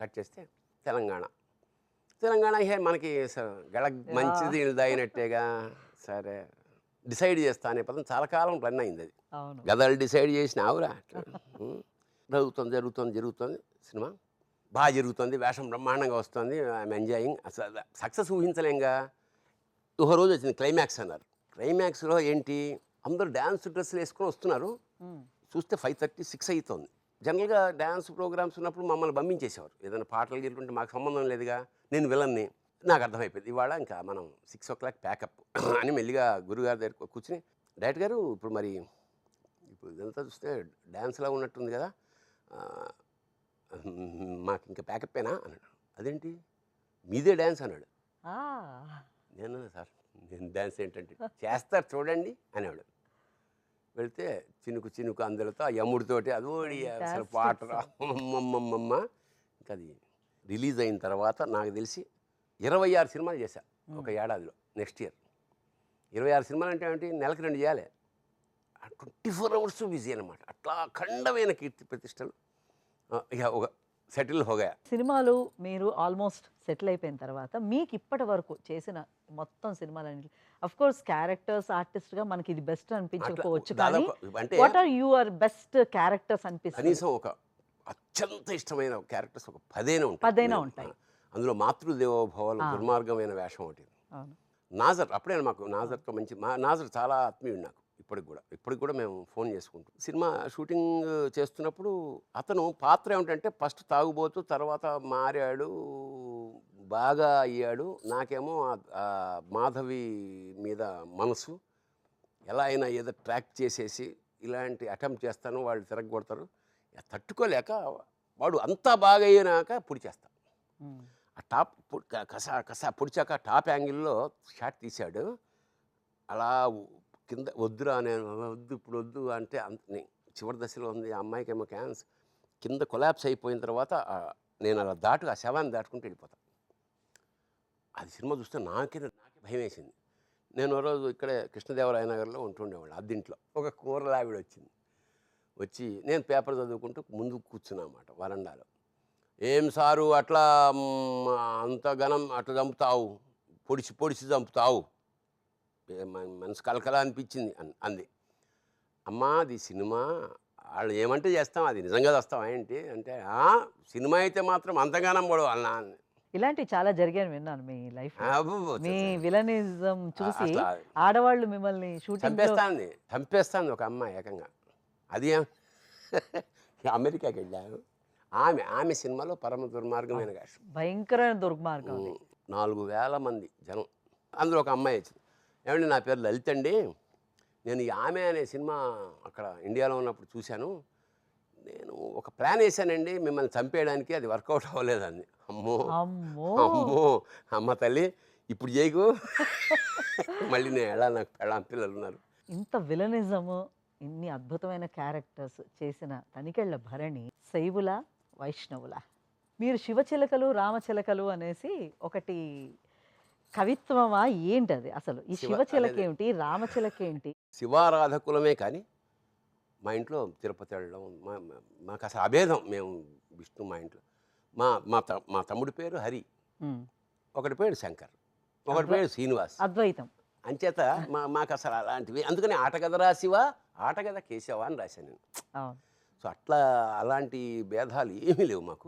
Cut చేస్తే తెలంగాణ. తెలంగాణ హే మనకి గళ మంచిది దాయినట్టేగా సరే డిసైడ్ చేస్తా అనే పదం చాలా కాలం రన్ అయింది అది. గదలు డిసైడ్ చేసినావురా ఉం. జరుగుతుంది జరుగుతుంది జరుగుతుంది సినిమా. బాగా జరుగుతుంది వేషం బ్రహ్మాండంగా వస్తుంది ఐఎమ్ ఎంజాయింగ్. అసలు సక్సెస్ ఊహించలేంగా. ఒక రోజు వచ్చింది క్లైమాక్స్ అన్నారు. క్లైమాక్స్లో ఏంటి? అందరూ డ్యాన్స్ డ్రెస్సులు వేసుకొని వస్తున్నారు. చూస్తే ఫైవ్ థర్టీ సిక్స్ అవుతుంది జనరల్గా డ్యాన్స్ ప్రోగ్రామ్స్ ఉన్నప్పుడు మమ్మల్ని పంపించేసేవారు ఏదైనా పాటలు గిరుకుంటే మాకు సంబంధం లేదుగా నేను విలన్ని. నాకు అర్థమైపోయింది. ఇవాళ ఇంకా మనం సిక్స్ ఓ క్లాక్ ప్యాకప్ అని మెల్లిగా గురుగారి దగ్గర కూర్చుని డైరెక్ట్ గారు ఇప్పుడు మరి ఇప్పుడు ఇదంతా చూస్తే డ్యాన్స్లా ఉన్నట్టుంది కదా మాకు ఇంకా ప్యాకప్పేనా అన్నాడు. అదేంటి? మీదే డ్యాన్స్ అన్నాడు. నేను సార్ నేను డ్యాన్స్ ఏంటంటే చేస్తారు చూడండి అనేవాడు. వెళ్తే చినుకు చినుకు అందులతో ఆ యముడితోటి అదోడి అసలు పాట sir. అమ్మమ్మమ్మ ఇంకా అది రిలీజ్ అయిన తర్వాత నాకు తెలిసి ఇరవై ఆరు సినిమాలు చేశా ఒక ఏడాదిలో నెక్స్ట్ ఇయర్. ఇరవై ఆరు సినిమాలు అంటే ఏంటి నెలకి రెండు చేయాలి. ట్వంటీ ఫోర్ అవర్స్ బిజీ అనమాట అట్లా అఖండమైన కీర్తి ప్రతిష్టలు. ఇక ఒక సెటిల్ హోగా సినిమాలు మీరు ఆల్మోస్ట్ సెటిల్ అయిపోయిన తర్వాత మీకు ఇప్పటి వరకు చేసిన మొత్తం సినిమాలన్నింటి అఫ్ కోర్స్ క్యారెక్టర్స్ ఆర్టిస్ట్గా మనకి ఇది బెస్ట్ అనిపించకపోవచ్చు కానీ what are your best characters అనిపిస్తుంది? కనీసం ఒక అత్యంత ఇష్టమైన క్యారెక్టర్స్ ఒక పదైనా ఉంటాయి. పదైనా ఉంటాయి. అందులో మాతృదేవోభవాలు. దుర్మార్గమైన వేషం ఒకటి. నాజర్ అప్పుడే మాకు నాజర్తో మంచి మా నాజర్ చాలా ఆత్మీయుడు నాకు. ఇప్పటికి కూడా. ఇప్పటికి కూడా మేము ఫోన్ చేసుకుంటాం. సినిమా షూటింగ్ చేస్తున్నప్పుడు అతను పాత్ర ఏమిటంటే ఫస్ట్ తాగుబోతూ తర్వాత మారాడు బాగా అయ్యాడు. నాకేమో మాధవి మీద మనసు ఎలా అయినా ఏదో ట్రాక్ చేసేసి ఇలాంటి అటెంప్ట్ చేస్తాను వాళ్ళు తిరగొడతారు ఇక తట్టుకోలేక వాడు అంతా బాగా అయినాక పుడి చేస్తా. ఉమ్. ఆ టాప్ కస కస పొడిచాక టాప్ యాంగిల్లో షాట్ తీశాడు. అలా కింద వద్దురా నేను వద్దు ఇప్పుడు వద్దు అంటే అంత చివరి దశలో ఉంది ఆ అమ్మాయికి ఏమో క్యాన్స్. కింద కొలాప్స్ అయిపోయిన తర్వాత నేను అలా దాటు ఆ శవాన్ని దాటుకుంటూ వెళ్ళిపోతాను అది సినిమా చూస్తే నాకే నాకే భయం వేసింది. నేను ఓ రోజు ఇక్కడే కృష్ణదేవరాయ నగర్లో ఉంటుండేవాళ్ళు అద్దింట్లో. ఒక కూర లావిడ వచ్చింది వచ్చి నేను పేపర్ చదువుకుంటూ ముందుకు కూర్చున్నా అన్నమాట వరండాలో. ఏం సారు అట్లా అంత ఘనం అట్లా చంపుతావు పొడిచి పొడిచి చంపుతావు మనసు కలకల అనిపించింది అన్- అంది. అమ్మా అది సినిమా వాళ్ళు ఏమంటే చేస్తాం అది నిజంగా చేస్తాం ఏంటి? అంటే "ఆ, సినిమా అయితే మాత్రం అంతగానం పడవు అన్నా అని. ఇలాంటివి చాలా జరిగాయని విన్నాను మీ లైఫ్ మీ విలనిజం చూసి ఆడవాళ్ళు మిమ్మల్ని షూటింగ్ చంపేస్తాంది చంపేస్తాంది ఒక అమ్మాయి ఏకంగా. అది అమెరికాకి వెళ్ళాను. ఆమె ఆమె సినిమాలో పరమ దుర్మార్గమైన భయంకరమైన దుర్మార్గం నాలుగు వేల మంది జనం. అందులో ఒక అమ్మాయి వచ్చింది. ఏమండి నా పేరు లలిత్ అండి. నేను ఈ ఆమె అనే సినిమా అక్కడ ఇండియాలో ఉన్నప్పుడు చూశాను. నేను ఒక ప్లాన్ వేసానండి మిమ్మల్ని చంపేయడానికి అది వర్కౌట్ అవ్వలేదండి అమ్మో! అమ్మో! అమ్మో! అమ్మ తల్లి ఇప్పుడు చేయకు. మళ్ళీ నేను ఎలా నాకు పెళ్ళాం పిల్లలు ఉన్నారు. ఇంత విలనిజము ఇన్ని అద్భుతమైన క్యారెక్టర్స్ చేసిన తనికెళ్ళ భరణి శైవుల వైష్ణవుల. మీరు శివచిలకలు రామచిలకలు అనేసి ఒకటి కవిత్వమా ఏంటి అది అసలు? ఈ శివ- శివచిలక అదే. ఏమిటి రామచిలక ఏంటి శివారాధకులమే కానీ మా ఇంట్లో తిరుపతి వెళ్ళడం మా మాకు అసలు అభేదం. మేము విష్ణు మా ఇంట్లో. మా మా త మా తమ్ముడి పేరు హరి. ఒకటి పేరు శంకర్. ఒకటి పేరు శ్రీనివాస్. అద్వైతం. అంచేత మా మాకు అసలు అలాంటివి. అందుకని ఆటగదరా శివ ఆటగద కేశవ అని రాశాను నేను. సో అట్లా అలాంటి భేదాలు ఏమీ లేవు మాకు.